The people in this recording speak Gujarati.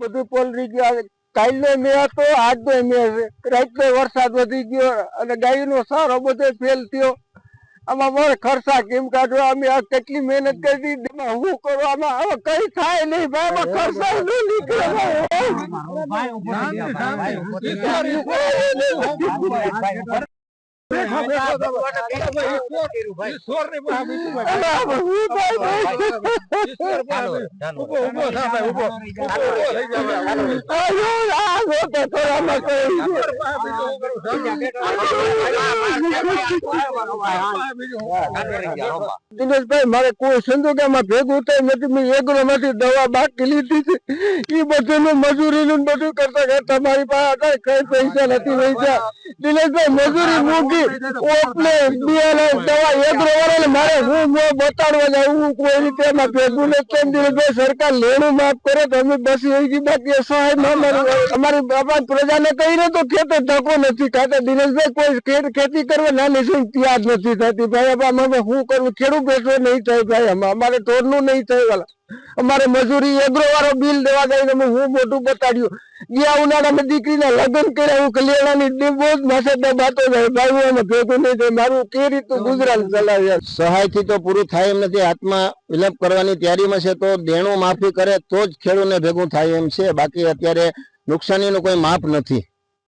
બધું પોલરી ગયું કાલનો મેં હતો આજનો મેં છે રાતનો વરસાદ વધી ગયો અને ગાયનો સારો બધો ફેલ થયો આમાં મારે ખર્ચા કેમ કાઢવા અમે આ કેટલી મહેનત કરી હું કરું આમાં હવે કઈ થાય નહીં ભાઈ આમાં ખર્ચા ન નીકળે ભાઈ. આમાં હું દિનેશભાઈ મારે કોઈ સંજોગોમાં ભેગું થાય નથી. મેં એગ્રો માંથી દવા બાકી લીધી છે. એ બધું મજૂરી નું બધું કરતા કરતા મારી પાસે કઈ પૈસા નથી પૈસા દિનેશભાઈ મજૂરી મૂકી. બિયારણ દવા એગ્રો મારે હું બતાડવા જાઉં કોઈ રીતે એમાં ભેગું ને કેમ દિનેશભાઈ સરકાર લેણું માફ કરે તો અમે બસ એવી બાકી સહાય ન મળે અમારી બાપા પ્રજાને કહીને તો ખેતર ધક્કો નથી ખાતા. દિનેશભાઈ કોઈ ખેતી કરવા નાની ત્યાં જ નથી થતી. ભાઈ હવે અમે શું કરવું ખેડૂત બેઠો નહીં થાય ભાઈ. અમારે ઢોરનું નહીં થાય વાલા. અમારે મજૂરી એગ્રો વાળો બિલ દેવા ગઈ હું મોટું બતાડ્યું. ગયા ઉનાળામાં દીકરીના લગ્ન કર્યા હું કલ્યાણાની બહુ જ માથે દબાતો જાય ભાઈ એમાં ભેગું નહીં થાય. મારું કે રીતનું ગુજરાત ચલાવ્યા સહાયથી તો પૂરું થાય એમ નથી. હાથમાં વિલંબ કરવાની તૈયારીમાં છે તો દેણું માફી કરે તો જ ખેડૂતને ભેગું થાય એમ છે. બાકી અત્યારે નુકસાનીનું કોઈ માપ નથી.